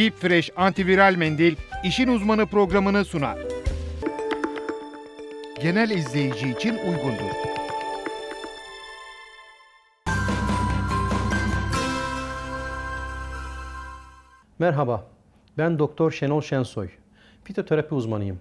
Deep Fresh antiviral mendil işin uzmanı programını sunar. Genel izleyici için uygundur. Merhaba, ben Doktor Şenol Şensoy. Fitoterapi uzmanıyım.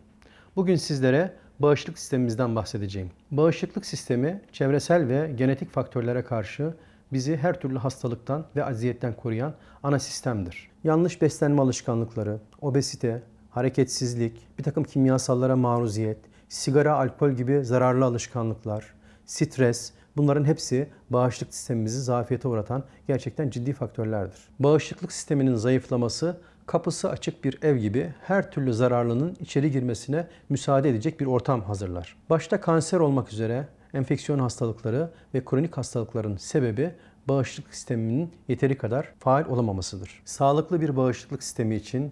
Bugün sizlere bağışıklık sistemimizden bahsedeceğim. Bağışıklık sistemi çevresel ve genetik faktörlere karşı bizi her türlü hastalıktan ve aziyetten koruyan ana sistemdir. Yanlış beslenme alışkanlıkları, obezite, hareketsizlik, bir takım kimyasallara maruziyet, sigara, alkol gibi zararlı alışkanlıklar, stres, bunların hepsi bağışıklık sistemimizi zafiyete uğratan gerçekten ciddi faktörlerdir. Bağışıklık sisteminin zayıflaması kapısı açık bir ev gibi her türlü zararlının içeri girmesine müsaade edecek bir ortam hazırlar. Başta kanser olmak üzere enfeksiyon hastalıkları ve kronik hastalıkların sebebi bağışıklık sisteminin yeteri kadar faal olamamasıdır. Sağlıklı bir bağışıklık sistemi için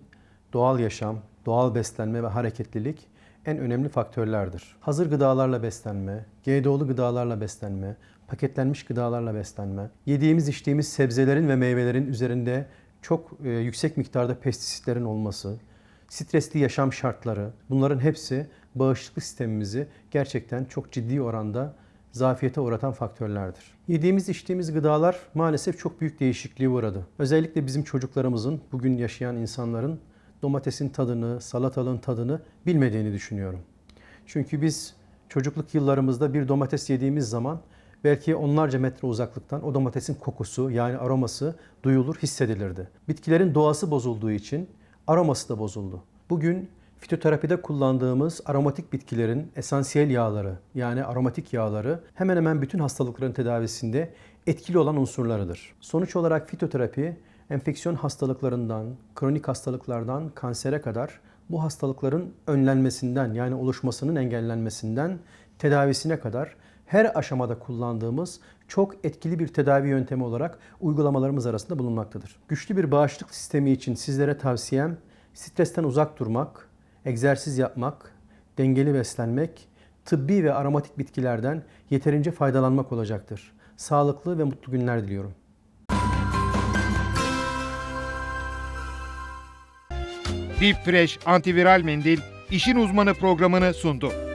doğal yaşam, doğal beslenme ve hareketlilik en önemli faktörlerdir. Hazır gıdalarla beslenme, GDO'lu gıdalarla beslenme, paketlenmiş gıdalarla beslenme, yediğimiz içtiğimiz sebzelerin ve meyvelerin üzerinde çok e, yüksek miktarda pestisitlerin olması, stresli yaşam şartları bunların hepsi bağışıklık sistemimizi gerçekten çok ciddi oranda zafiyete uğratan faktörlerdir. Yediğimiz içtiğimiz gıdalar maalesef çok büyük değişikliğe uğradı. Özellikle bizim çocuklarımızın, bugün yaşayan insanların domatesin tadını, salatalığın tadını bilmediğini düşünüyorum. Çünkü biz çocukluk yıllarımızda bir domates yediğimiz zaman belki onlarca metre uzaklıktan o domatesin kokusu yani aroması duyulur, hissedilirdi. Bitkilerin doğası bozulduğu için aroması da bozuldu. Bugün fitoterapide kullandığımız aromatik bitkilerin esansiyel yağları yani aromatik yağları hemen hemen bütün hastalıkların tedavisinde etkili olan unsurlarıdır. Sonuç olarak fitoterapi enfeksiyon hastalıklarından, kronik hastalıklardan kansere kadar bu hastalıkların önlenmesinden yani oluşmasının engellenmesinden tedavisine kadar her aşamada kullandığımız çok etkili bir tedavi yöntemi olarak uygulamalarımız arasında bulunmaktadır. Güçlü bir bağışıklık sistemi için sizlere tavsiyem stresten uzak durmak, egzersiz yapmak, dengeli beslenmek, tıbbi ve aromatik bitkilerden yeterince faydalanmak olacaktır. Sağlıklı ve mutlu günler diliyorum. Deep Fresh antiviral mendil işin uzmanı programını sundu.